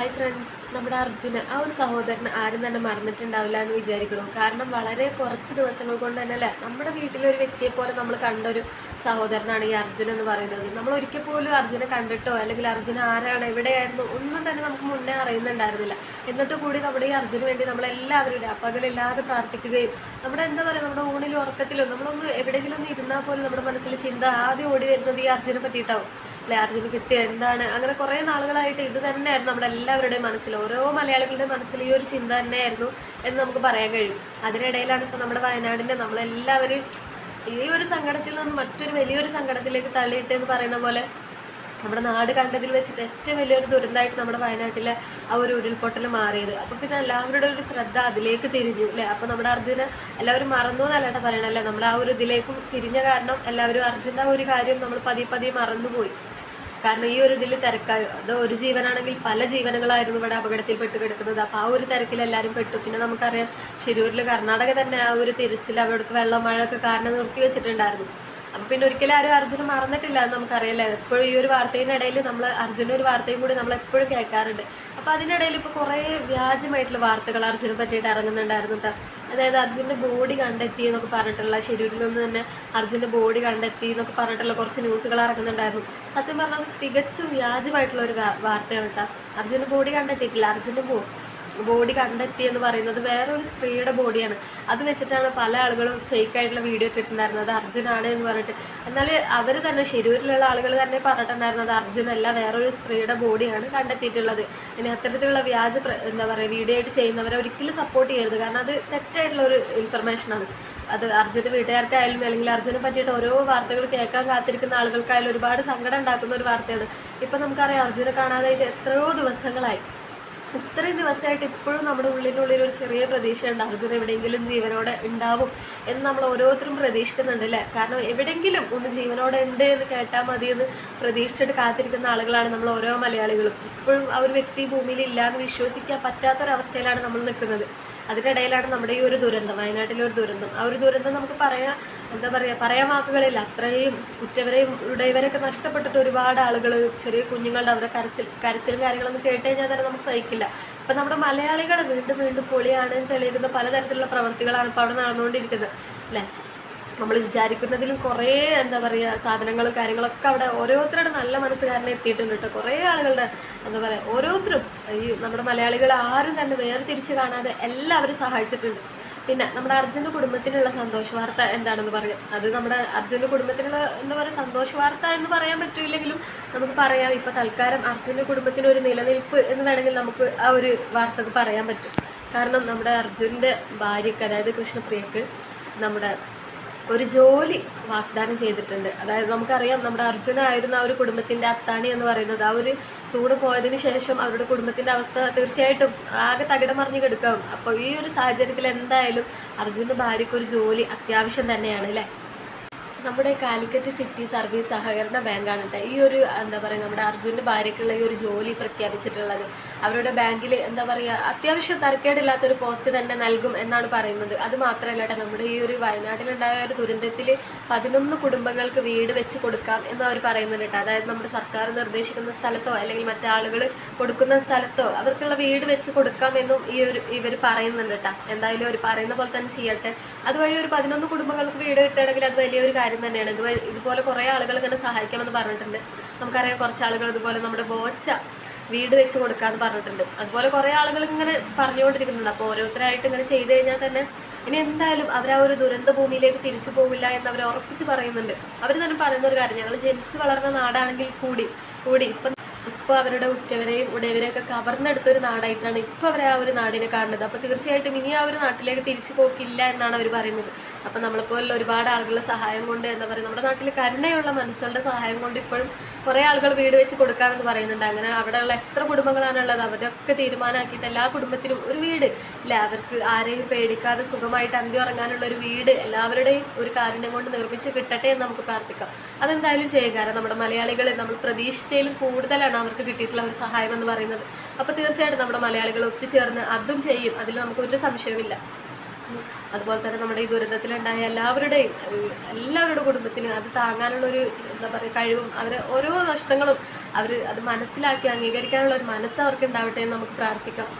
Hi friends നമ്മുടെ അർജുന് ആ ഒരു സഹോദരൻ ആരും തന്നെ മറന്നിട്ടുണ്ടാവില്ല എന്ന് വിചാരിക്കണം കാരണം വളരെ കുറച്ച് ദിവസങ്ങൾ കൊണ്ട് തന്നെ അല്ലേ നമ്മുടെ വീട്ടിലെ ഒരു വ്യക്തിയെ പോലെ നമ്മൾ കണ്ട ഒരു സഹോദരനാണ് ഈ അർജുൻ എന്ന് പറയുന്നത്. നമ്മൾ ഒരിക്കൽ പോലും അർജുനെ കണ്ടിട്ടോ അല്ലെങ്കിൽ അർജുൻ ആരാണ് എവിടെയായിരുന്നു ഒന്നും തന്നെ നമുക്ക് മുന്നേ അറിയുന്നുണ്ടായിരുന്നില്ല. എന്നിട്ട് കൂടി നമ്മുടെ ഈ അർജുന് വേണ്ടി നമ്മളെല്ലാവരും പകലില്ലാതെ പ്രാർത്ഥിക്കുകയും നമ്മുടെ എന്താ പറയുക നമ്മുടെ ഊണിലും ഉറക്കത്തിലും നമ്മളൊന്ന് എവിടെയെങ്കിലും ഒന്ന് ഇരുന്നാൽ പോലും നമ്മുടെ മനസ്സിൽ ചിന്ത ആദ്യം ഓടി വരുന്നത് ഈ അർജുനെ പറ്റിയിട്ടാവും. അല്ലെ അർജുന് കിട്ടിയ എന്താണ്? അങ്ങനെ കുറേ നാളുകളായിട്ട് ഇത് തന്നെയായിരുന്നു നമ്മുടെ എല്ലാവരുടെയും മനസ്സിൽ. ഓരോ മലയാളികളുടെ മനസ്സിൽ ഈ ഒരു ചിന്ത തന്നെയായിരുന്നു എന്ന് നമുക്ക് പറയാൻ കഴിയും. അതിനിടയിലാണ് ഇപ്പോൾ നമ്മുടെ വയനാടിന്റെ നമ്മളെല്ലാവരും ഈ ഒരു സങ്കടത്തിൽ നിന്ന് മറ്റൊരു വലിയൊരു സങ്കടത്തിലേക്ക് തള്ളിയിട്ട് എന്ന് പറയുന്ന പോലെ നമ്മുടെ നാട് കണ്ടതിൽ വെച്ചിട്ട് ഏറ്റവും വലിയൊരു ദുരന്തമായിട്ട് നമ്മുടെ വയനാട്ടിലെ ആ ഒരു ഉരുൾപൊട്ടൽ മാറിയത്. അപ്പോൾ പിന്നെ എല്ലാവരുടെ ഒരു ശ്രദ്ധ അതിലേക്ക് തിരിഞ്ഞു അല്ലേ? അപ്പോൾ നമ്മുടെ അർജുന എല്ലാവരും മറന്നു എന്നല്ലാട്ട പറയണല്ലേ നമ്മൾ ആ ഒരു ഇതിലേക്കും തിരിഞ്ഞ കാരണം എല്ലാവരും അർജുന്റെ ഒരു കാര്യം നമ്മൾ പതിയെ പതിയെ മറന്നുപോയി. കാരണം ഈ ഒരു ഇതിൽ തിരക്കായി അത് ഒരു ജീവനാണെങ്കിൽ പല ജീവനങ്ങളായിരുന്നു ഇവിടെ അപകടത്തിൽപ്പെട്ട് കിടക്കുന്നത്. അപ്പോൾ ആ ഒരു തിരക്കിൽ എല്ലാവരും പെട്ടു. പിന്നെ നമുക്കറിയാം ശിരൂരിൽ കർണാടക തന്നെ ആ ഒരു തിരച്ചിൽ അവിടെ വെള്ളം മഴയൊക്കെ കാരണം നിർത്തി വെച്ചിട്ടുണ്ടായിരുന്നു അപ്പം പിന്നെ ഒരിക്കലും ആരും അർജുന മറന്നിട്ടില്ല എന്ന് നമുക്കറിയില്ല. എപ്പോഴും ഈ ഒരു വാർത്തയുടെ ഇടയിൽ നമ്മൾ അർജുന ഒരു വാർത്തയും കൂടി നമ്മൾ എപ്പോഴും കേൾക്കാറുണ്ട്. അപ്പോൾ അതിനിടയിൽ ഇപ്പോൾ കുറേ വ്യാജമായിട്ടുള്ള വാർത്തകൾ അർജുനെ പറ്റിയിട്ട് ഇറങ്ങുന്നുണ്ടായിരുന്നു കേട്ടോ അതായത് അർജുന്റെ ബോഡി കണ്ടെത്തി എന്നൊക്കെ പറഞ്ഞിട്ടുള്ള ശരീരത്തിൽ നിന്ന് തന്നെ അർജുന്റെ ബോഡി കണ്ടെത്തി എന്നൊക്കെ പറഞ്ഞിട്ടുള്ള കുറച്ച് ന്യൂസുകൾ ഇറങ്ങുന്നുണ്ടായിരുന്നു. സത്യം പറഞ്ഞാൽ തികച്ചും വ്യാജമായിട്ടുള്ള ഒരു വാർത്തയാണ് കേട്ടോ അർജുന്റെ ബോഡി കണ്ടെത്തിയിട്ടില്ല. അർജുന്റെ ബോഡി കണ്ടെത്തി എന്ന് പറയുന്നത് വേറെ ഒരു സ്ത്രീയുടെ ബോഡിയാണ്. അത് വെച്ചിട്ടാണ് പല ആളുകളും ഫേക്ക് ആയിട്ടുള്ള വീഡിയോ ഇട്ടിട്ടുണ്ടായിരുന്നത്. അർജുനാണ് എന്ന് പറഞ്ഞിട്ട്. എന്നാൽ അവർ തന്നെ ശരിയൂരിലുള്ള ആളുകൾ തന്നെ പറഞ്ഞിട്ടുണ്ടായിരുന്നത് അർജുനല്ല വേറൊരു സ്ത്രീയുടെ ബോഡിയാണ് കണ്ടെത്തിയിട്ടുള്ളത്. ഇനി അത്തരത്തിലുള്ള വ്യാജ എന്താ പറയുക വീഡിയോ ആയിട്ട് ചെയ്യുന്നവരെ ഒരിക്കലും സപ്പോർട്ട് ചെയ്യരുത്. കാരണം അത് തെറ്റായിട്ടുള്ള ഒരു ഇൻഫർമേഷനാണ് അത് അർജുന്റെ വീട്ടുകാർക്കായാലും അല്ലെങ്കിൽ അർജുനെ പറ്റിയിട്ട് ഓരോ വാർത്തകൾ കേൾക്കാൻ കാത്തിരിക്കുന്ന ആളുകൾക്കായാലും ഒരുപാട് സങ്കടം ഉണ്ടാക്കുന്ന ഒരു വാർത്തയാണ്. ഇപ്പം നമുക്കറിയാം അർജുനെ കാണാതായിട്ട് എത്രയോ ദിവസങ്ങളായി. ഇത്രയും ദിവസമായിട്ട് ഇപ്പോഴും നമ്മുടെ ഉള്ളിനുള്ളിൽ ഒരു ചെറിയ പ്രതീക്ഷയുണ്ട്. അർജുൻ എവിടെയെങ്കിലും ജീവനോടെ ഉണ്ടാവും എന്ന് നമ്മൾ ഓരോരുത്തരും പ്രതീക്ഷിക്കുന്നുണ്ട് അല്ലേ? കാരണം എവിടെയെങ്കിലും ഒന്ന് ജീവനോടെ ഉണ്ട് എന്ന് കേട്ടാൽ മതി എന്ന് പ്രതീക്ഷിച്ചിട്ട് കാത്തിരിക്കുന്ന ആളുകളാണ് നമ്മൾ ഓരോ മലയാളികളും. ഇപ്പോഴും ആ ഒരു വ്യക്തി ഭൂമിയിൽ ഇല്ല എന്ന് വിശ്വസിക്കാൻ പറ്റാത്തൊരവസ്ഥയിലാണ് നമ്മൾ നിൽക്കുന്നത്. അതിനിടയിലാണ് നമ്മുടെ ഈ ഒരു ദുരന്തം വയനാട്ടിലെ ഒരു ദുരന്തം. ആ ഒരു ദുരന്തം നമുക്ക് പറയാൻ എന്താ പറയുക പറയാൻ വാക്കുകളില്ല. അത്രയും ഉറ്റവരെയും ഉടയവരെയൊക്കെ നഷ്ടപ്പെട്ടിട്ട് ഒരുപാട് ആളുകൾ ചെറിയ കുഞ്ഞുങ്ങളുടെ അവരുടെ കരച്ചിൽ കരച്ചിലും കാര്യങ്ങളൊന്നും കേട്ട് കഴിഞ്ഞാൽ തന്നെ നമുക്ക് സഹിക്കില്ല. ഇപ്പം നമ്മുടെ മലയാളികൾ വീണ്ടും വീണ്ടും പൊളിയാണ് തെളിയിക്കുന്ന പലതരത്തിലുള്ള പ്രവർത്തികളാണ് ഇപ്പോൾ അവിടെ നടന്നുകൊണ്ടിരിക്കുന്നത്. അല്ലേ? നമ്മൾ വിചാരിക്കുന്നതിലും കുറേ എന്താ പറയുക സാധനങ്ങളും കാര്യങ്ങളൊക്കെ അവിടെ ഓരോരുത്തരുടെ നല്ല മനസ്സുകാരനെ എത്തിയിട്ടുണ്ട് കേട്ടോ. കുറേ ആളുകളുടെ എന്താ പറയുക ഓരോരുത്തരും ഈ നമ്മുടെ മലയാളികൾ ആരും തന്നെ വേർതിരിച്ച് കാണാതെ എല്ലാവരും സഹായിച്ചിട്ടുണ്ട്. പിന്നെ നമ്മുടെ അർജുന്റെ കുടുംബത്തിനുള്ള സന്തോഷ വാർത്ത എന്താണെന്ന് പറയാം. അത് നമ്മുടെ അർജുന്റെ കുടുംബത്തിനുള്ള എന്താ പറയുക സന്തോഷ വാർത്ത എന്ന് പറയാൻ പറ്റില്ലെങ്കിലും നമുക്ക് പറയാം. ഇപ്പോൾ തൽക്കാലം അർജുന്റെ കുടുംബത്തിന് ഒരു നിലനിൽപ്പ് എന്ന് വേണമെങ്കിൽ നമുക്ക് ആ ഒരു വാർത്ത പറയാൻ പറ്റും. കാരണം നമ്മുടെ അർജുന്റെ ഭാര്യയ്ക്ക് അതായത് കൃഷ്ണപ്രിയക്ക് നമ്മുടെ ഒരു ജോലി വാഗ്ദാനം ചെയ്തിട്ടുണ്ട്. അതായത് നമുക്കറിയാം നമ്മുടെ അർജുനായിരുന്ന ആ ഒരു കുടുംബത്തിന്റെ അത്താണി എന്ന് പറയുന്നത്. ആ ഒരു തൂട് പോയതിന് ശേഷം അവരുടെ കുടുംബത്തിന്റെ അവസ്ഥ തീർച്ചയായിട്ടും ആകെ തകിടം മറിഞ്ഞു കിടക്കാവും അപ്പോൾ ഈ ഒരു സാഹചര്യത്തിൽ എന്തായാലും അർജുന്റെ ഭാര്യയ്ക്ക് ഒരു ജോലി അത്യാവശ്യം തന്നെയാണ് അല്ലേ? നമ്മുടെ കാലിക്കറ്റ് സിറ്റി സർവീസ് സഹകരണ ബാങ്കാണ് കേട്ടോ. ഈ ഒരു എന്താ പറയുക നമ്മുടെ അർജുന്റെ ഭാര്യയ്ക്കുള്ള ഈ ഒരു ജോലി പ്രഖ്യാപിച്ചിട്ടുള്ളത്. അവരുടെ ബാങ്കിൽ എന്താ പറയുക അത്യാവശ്യം തരക്കേടില്ലാത്തൊരു പോസ്റ്റ് തന്നെ നൽകും എന്നാണ് പറയുന്നത്. അത് മാത്രമല്ല കേട്ടോ നമ്മുടെ ഈ ഒരു വയനാട്ടിലുണ്ടായ ഒരു ദുരന്തത്തിൽ പതിനൊന്ന് കുടുംബങ്ങൾക്ക് വീട് വെച്ച് കൊടുക്കാം എന്ന് അവർ പറയുന്നുണ്ട് അതായത് നമ്മുടെ സർക്കാർ നിർദ്ദേശിക്കുന്ന സ്ഥലത്തോ അല്ലെങ്കിൽ മറ്റാളുകൾ കൊടുക്കുന്ന സ്ഥലത്തോ അവർക്കുള്ള വീട് വെച്ച് കൊടുക്കാം എന്നും ഈ ഒരു ഇവർ പറയുന്നുണ്ട് കേട്ടോ. എന്തായാലും അവർ പറയുന്ന പോലെ തന്നെ ചെയ്യട്ടെ. അതുവഴി ഒരു പതിനൊന്ന് കുടുംബങ്ങൾക്ക് വീട് കിട്ടുകയാണെങ്കിൽ അത് വലിയൊരു കാര്യം തന്നെയാണ്. ഇത് ഇതുപോലെ കുറേ ആളുകൾ ഇങ്ങനെ സഹായിക്കാമെന്ന് പറഞ്ഞിട്ടുണ്ട്. നമുക്കറിയാം കുറച്ച് ആളുകൾ ഇതുപോലെ നമ്മുടെ ബോച്ച വീട് വെച്ച് കൊടുക്കാന്ന് പറഞ്ഞിട്ടുണ്ട്. അതുപോലെ കുറേ ആളുകൾ ഇങ്ങനെ പറഞ്ഞുകൊണ്ടിരിക്കുന്നുണ്ട്. അപ്പോൾ ഓരോരുത്തരായിട്ട് ഇങ്ങനെ ചെയ്തു കഴിഞ്ഞാൽ തന്നെ ഇനി എന്തായാലും അവർ ആ ഒരു ദുരന്ത ഭൂമിയിലേക്ക് തിരിച്ചു പോകില്ല എന്ന് അവർ ഉറപ്പിച്ച് പറയുന്നുണ്ട്. അവർ തന്നെ പറയുന്ന ഒരു കാര്യം. ഞങ്ങൾ ജനിച്ച് വളർന്ന നാടാണെങ്കിൽ കൂടി കൂടി ഇപ്പം ഇപ്പോൾ അവരുടെ ഉറ്റവരെയും ഉടയവരെയൊക്കെ കവർന്നെടുത്തൊരു നാടായിട്ടാണ് ഇപ്പോൾ അവർ ആ ഒരു നാടിനെ കാണുന്നത്. അപ്പോൾ തീർച്ചയായിട്ടും ഇനി ആ ഒരു നാട്ടിലേക്ക് തിരിച്ചു പോക്കില്ല എന്നാണ് അവർ പറയുന്നത്. അപ്പോൾ നമ്മളെപ്പോലുള്ള ഒരുപാട് ആളുകളുടെ സഹായം കൊണ്ട് എന്താ പറയുക നമ്മുടെ നാട്ടിൽ കരുണയുള്ള മനസ്സുകളുടെ സഹായം കൊണ്ട് ഇപ്പോഴും കുറേ ആളുകൾ വീട് വെച്ച് കൊടുക്കാമെന്ന് പറയുന്നുണ്ട്. അങ്ങനെ അവിടെയുള്ള എത്ര കുടുംബങ്ങളാണുള്ളത് അവരൊക്കെ തീരുമാനമാക്കിയിട്ട് എല്ലാ കുടുംബത്തിനും ഒരു വീട് ഇല്ല. അവർക്ക് ആരെയും പേടിക്കാതെ സുഖമായിട്ട് അന്ത്യം ഇറങ്ങാനുള്ള ഒരു വീട് എല്ലാവരുടെയും ഒരു കാരുണ്യം കൊണ്ട് നിർമ്മിച്ച് കിട്ടട്ടെ എന്ന് നമുക്ക് പ്രാർത്ഥിക്കാം. അതെന്തായാലും ചെയ്യുക കാരണം നമ്മുടെ മലയാളികൾ നമ്മൾ പ്രതീക്ഷിച്ചതിലും കൂടുതലാണ് അവർക്ക് കിട്ടിയിട്ടുള്ള ഒരു സഹായം എന്ന് പറയുന്നത്. അപ്പോൾ തീർച്ചയായിട്ടും നമ്മുടെ മലയാളികൾ ഒത്തുചേർന്ന് അതും ചെയ്യും. അതിൽ നമുക്ക് ഒരു സംശയമില്ല അതുപോലെ തന്നെ നമ്മുടെ ഈ ദുരന്തത്തിലുണ്ടായ എല്ലാവരുടെയും എല്ലാവരുടെ കുടുംബത്തിനും അത് താങ്ങാനുള്ള ഒരു എന്താ പറയുക കഴിവും അവർ ഓരോ നഷ്ടങ്ങളും അവർ അത് മനസ്സിലാക്കി അംഗീകരിക്കാനുള്ള ഒരു മനസ്സ് അവർക്ക് ഉണ്ടാവട്ടെ എന്ന് നമുക്ക് പ്രാർത്ഥിക്കാം.